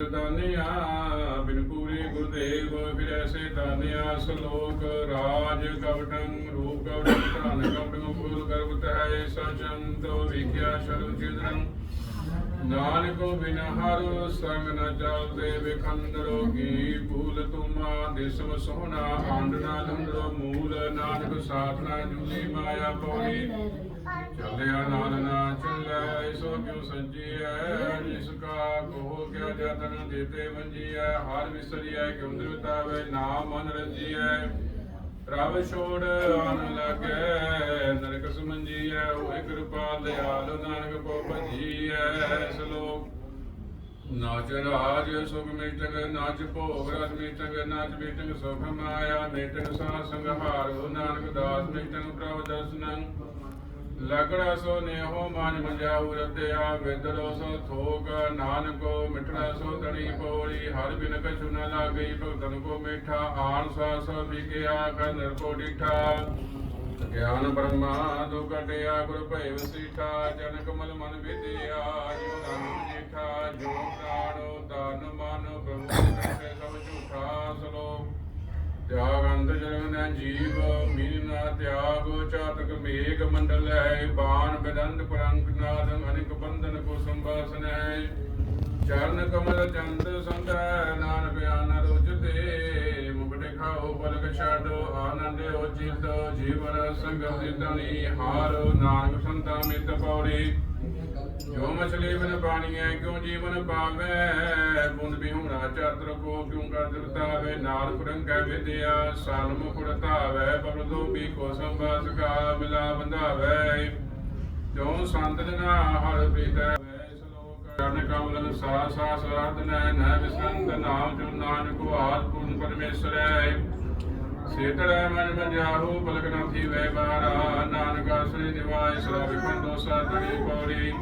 ਦਾਨਿਆ ਬਿਨ ਪੂਰੀ ਗੁਰਦੇਵ, ਫਿਰ ਐਸੇ ਦਾਨਿਆ ਸਲੋਕ ਰਾਜ ਕਵਟੰ ਰੂਪ ਕਵਟੰ ਧਨ ਕਵਟੰ ਫੂਲ ਗਰਭ ਤਹਿ ਸਚੰਤ ਵਿਖਿਆ ਸ਼ਰੂ ਚਿਦਰੰ ਨਾਨਕ ਬਿਨ ਹਰ ਸੰਗ ਨ ਚਲਤੇ ਵਿਖੰਦਰੋ ਕੀ ਭੂਲ ਤੁਮਾ ਦਿਸਮ ਸੋਹਣਾ ਆਂਡਨਾ ਲੰਦਰੋ ਮੂਲ, ਨਾਨਕ ਸਾਧਨਾ ਜੁਨੀ ਮਾਇਆ ਪੌੜੀ। ਚੱਲਿਆ ਨਾ ਸੋ ਕਿਉ ਸੰਜੀਐ ਜਿਸ ਕਾ ਕੋ ਕਿਆ ਜਤਨ ਦੇਤੇ ਵੰਜੀਐ ਹਰ ਵਿਸਰੀਐ, ਕਿਉ ਨਿਰਤਾਵੇ, ਨਾਮ ਮਨ ਰਜੀਐ ਪ੍ਰਭ ਛੋੜ ਆਨ ਲਾਗੇ, ਨਰਕ ਸਮੰਜੀਐ ਹੋਏ ਕਿਰਪਾ ਦਿਆਲ ਨਾਨਕ ਕੋ ਭਜੀਐ ਸਲੋਕ ਨਾਚ ਰਾਜ ਸੁਖ ਮੇਟੰਗ, ਨਾਚ ਭੋਗ ਰਸ ਮੇਟੰਗ, ਨਾਚ ਮੇਟੰਗ ਸੁਖ ਮਾਇਆ, ਮੇਟੰਗ ਸਾ ਸੰਘਾਰੋ ਨਾਨਕ ਦਾਸ ਮੇਟੰਗ ਪ੍ਰਭ ਦਰਸ਼ਨੰ। ਲਗੜਾ ਸੋ ਨੇਹੋ ਮਨ ਮੰਜਾਉ ਰਤਿਆ, ਵਿਦਰੋ ਸੋ ਥੋਕ, ਨਾਨਕੋ ਮਿਠੜਾ ਸੋ ਤਣੀ ਪੋੜੀ, ਹਰ ਬਿਨ ਕਛੁ ਨ ਲਾਗਈ ਭਗਤਨ ਕੋ ਮਿਠਾ, ਆਨ ਸਾਸ ਵਿਗਿਆ ਕਰ ਨਿਰਕੋ ਡਿਠਾ। ਗਿਆਨ ਬ੍ਰਹਮਾ ਦੋ ਕਟਿਆ ਗੁਰ ਭੈ ਵਸੀਠਾ ਜਨ ਕਮਲ ਮਨ ਵਿਦਿਆ ਤਿਆਗ ਅੰਤ ਜਨਮ ਜੀਵ, ਮੀਨਾ ਤਿਆਗ, ਚਾਤਕ ਮੇਘ ਮੰਡਲ ਹੈ, ਬਾਣ ਬਦੰਦ ਪਰੰਕ ਨਾਦ ਅਨਿਕ ਬੰਧਨ ਕੋ ਸੰਭਾਸਨ ਹੈ। ਚਰਨ ਕਮਲ ਚੰਦ ਸੰਧੈ ਆਨੰਦ ਹੋ ਜੀਵਨ ਸੰਗਮ ਨਿਤਨੀ ਹਾਰ ਨਾਨਕ ਸੰਤਾ ਮਿਤ ਪੌੜੀ। ਜੋ ਮਛਲੀ ਬਿਨ ਪਾਣੀਐ ਕਿਉ ਜੀਵਨ ਪਾਵੈ ਬੁੰਦ ਬਿਹੁਣਾ ਚਾਤਰ ਕੋ ਕਿਉ ਕਰ ਦਿਰਤਾਵੇ ਨਾਲ ਕੁਰੰਕੈ ਵਿਦਿਆ ਸਾਲ ਮੁਕੁੜ ਧਾਵੈ ਬਬਦੋ ਕੋ ਸੰਭਾਸ ਕਾ ਮਿਲਾ ਬੰਧਾਵੈ ਜੋ ਸੰਤ ਜਨਾ ਹਰ ਪ੍ਰੀਤੈ ਸ਼ਲੋਕ ਕਮਲ ਸਾ ਸਾ ਸਰਾਧ ਨੈ ਨੈ ਵਿਸੰਤ ਨਾਮ, ਜੋ ਨਾਨਕ ਆਦ ਪੂਰਨ ਪਰਮੇਸ਼ਰੈ। ਸੇਤੜਾ ਮਨ ਮਜਾਹੂ ਪਲਕ ਨਾ ਥੀ ਵੈ ਬਾਰਾ ਸਰਾ ਵਿਖੰਡੋ ਸਾਧੜੀ ਪੌੜੀ।